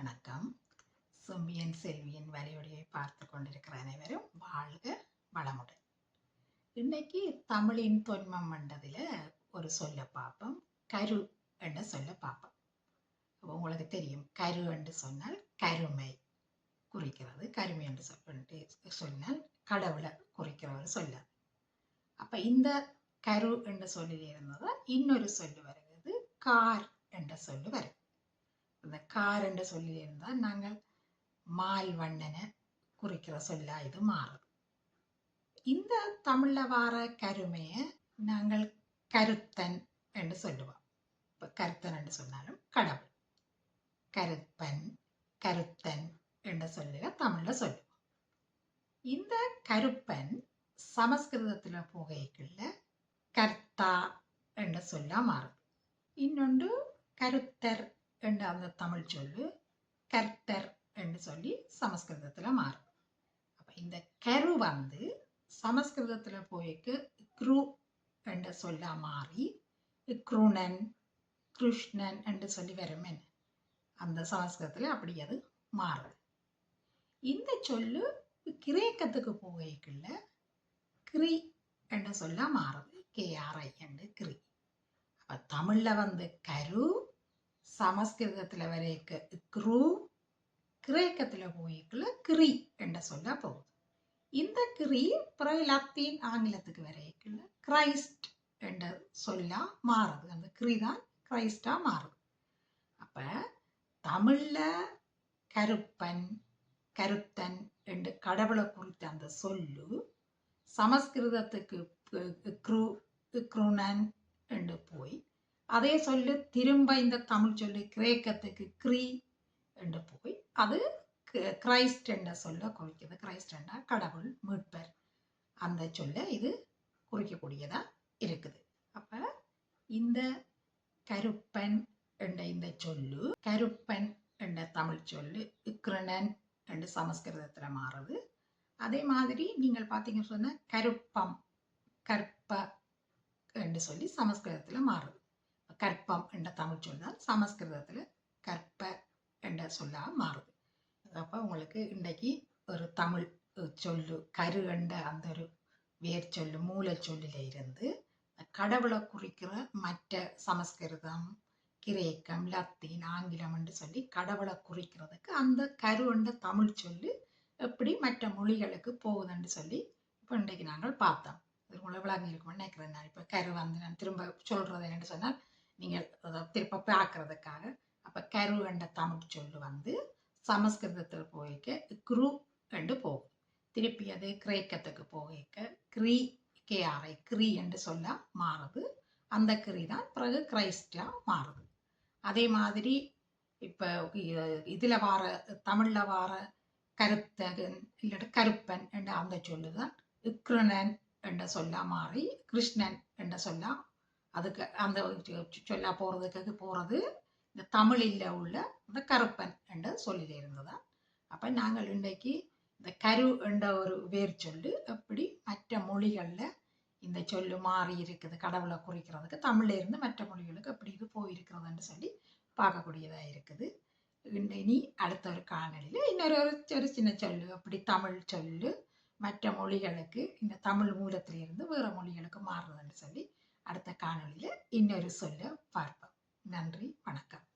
வணக்கம். செம்பியன் செல்வியின் வரையொலியை பார்த்து கொண்டிருக்கிற அனைவரும். வாழ்க வளமுடன். இன்னைக்கு தமிழின் தொன்மம் என்றதில் ஒரு சொல்ல பார்ப்போம். கரு என்ற சொல்ல பார்ப்போம். அப்ப உங்களுக்கு தெரியும் கரு என்று சொன்னால் கருமை குறிக்கிறது. கருமை என்று சொல் சொன்னால் கடவுளை குறிக்கிற ஒரு சொல்ல. அப்போ இந்த கரு என்ற சொல்லில் இருந்தது இன்னொரு சொல்லு வருகிறது. கார் என்ற சொல்லு வருது இந்த கார் என்ற சொல்லில் நாங்கள் மால் வண்ணனை குறிக்கிற சொல்லா இது மாறுது இந்த தமிழில் வார கருமையை நாங்கள் கருத்தன் என்று சொல்லுவோம். இப்போ கருத்தன் என்று சொன்னாலும் கடவுள். கருப்பன் கருத்தன் என்ற சொல்லில தமிழில் சொல்லுவோம். இந்த கருப்பன் சமஸ்கிருதத்தில் போகைக்குள்ள கர்த்தா என்ற சொல்லா மாறுது இன்னொன்று கருத்தர் ரெண்டாவது அந்த தமிழ் சொல்லு. கர்த்தர் என்று சொல்லி சமஸ்கிருதத்தில் மாறும். அப்போ இந்த கரு வந்து சமஸ்கிருதத்தில் போய்க்கு குரு என்ற சொல்லா மாறி குருணன் கிருஷ்ணன் என்று சொல்லி வரும் அந்த சமஸ்கிருதத்தில் அப்படி அது மாறுது. இந்த சொல்லு கிரேக்கத்துக்கு போகைக்குள்ள கிரி என்ற சொல்லா மாறுது. கேஆர்ஐ என்று கிரி. அப்போ தமிழில் வந்து கரு சமஸ்கிருதத்தில் வரைக்கு குரு கிரேக்கத்தில் போய்க்குள்ள கிரி என்ற சொல்ல போகுது. இந்த கிரி பிறகு லத்தீன் ஆங்கிலத்துக்கு வரைக்குள்ள கிரைஸ்ட் என்ற சொல்லா மாறுது. அந்த கிரி தான் கிரைஸ்டா மாறுது. அப்ப தமிழ்ல கருப்பன் கருத்தன் என்று கடவுளை குறித்த அந்த சொல்லு சமஸ்கிருதத்துக்கு க்ரு க்ருணன் என்று போய் அதே சொல்லு திரும்ப இந்த தமிழ் சொல்லு கிரேக்கத்துக்கு க்ரீ என்று போய் அது கிரைஸ்ட் என்ற சொல்ல குறிக்கிறது. கிரைஸ்ட் என்ற கடவுள் மீட்பர். அந்த சொல்ல இது குறிக்கக்கூடியதா இருக்குது. அப்ப இந்த கருப்பன் என்ற இந்த சொல்லு கருப்பன் என்ற தமிழ் சொல்லு இக்ரணன் என்று சமஸ்கிருதத்தில் மாறுது. அதே மாதிரி நீங்கள் பார்த்தீங்கன்னு சொன்ன கருப்பம் கற்ப என்று சொல்லி சமஸ்கிருதத்தில் மாறுது. கற்பம் என்ற தமிழ் சொல்லால் சமஸ்கிருதத்தில் கற்ப என்ற சொல்லா மாறுது. அப்போ உங்களுக்கு இன்றைக்கு ஒரு தமிழ் சொல்லு கரு என்ற அந்த ஒரு வேர் சொல்லு மூல சொல்லில் இருந்து கடவுளை குறிக்கிற மற்ற சமஸ்கிருதம் கிரேக்கம் லத்தீன் ஆங்கிலம் என்று சொல்லி கடவுளை குறிக்கிறதுக்கு அந்த கரு என்ற தமிழ் சொல்லு எப்படி மற்ற மொழிகளுக்கு போகுதுன்னு சொல்லி இப்போ இன்றைக்கு நாங்கள் பார்த்தோம். இது உங்களை விளங்கி நினைக்கிறேன் நான். இப்போ கரு வந்து நான் திரும்ப சொல்கிறது என்று சொன்னால் நீங்கள் திருப்ப பார்க்கறதுக்காக அப்போ கரு என்ற தமிழ் சொல்லு வந்து சமஸ்கிருதத்தில் போய்க்க குரு என்று போகும். திருப்பி அது கிரேக்கத்துக்கு போய்க்க கிரி கேஆர்ஐ கிரி என்று சொல்ல மாறுது. அந்த கிரி தான் பிறகு கிரைஸ்டாக மாறுது. அதே மாதிரி இப்போ இதில் வார தமிழில் வார கருத்தகன் இல்லாட்ட கருப்பன் என்ற அந்த சொல்லு தான் இக்ருணன் என்ற சொல்ல மாறி கிருஷ்ணன் என்ற சொல்ல அதுக்கு அந்த சொல்லா போகிறதுக்கு போகிறது இந்த தமிழில் உள்ள இந்த கருப்பன் என்ற சொல்லில் இருந்ததான் அப்போ நாங்கள் இன்றைக்கு இந்த கரு என்ற ஒரு வேர் சொல்லு எப்படி மற்ற மொழிகளில் இந்த சொல்லு மாறி இருக்குது கடவுளை குறிக்கிறதுக்கு தமிழில் இருந்து மற்ற மொழிகளுக்கு எப்படி இது போயிருக்கிறதுன்னு சொல்லி பார்க்கக்கூடியதாக இருக்குது. இனி அடுத்த ஒரு காணொலியில் இன்னொரு ஒரு ஒரு சின்ன சொல்லு அப்படி தமிழ் சொல்லு மற்ற மொழிகளுக்கு இந்த தமிழ் மூலத்திலிருந்து வேறு மொழிகளுக்கு மாறுறதுன்னு சொல்லி அடுத்த காணொலியில் இன்னொரு சொல்ல பார்ப்போம். நன்றி வணக்கம்.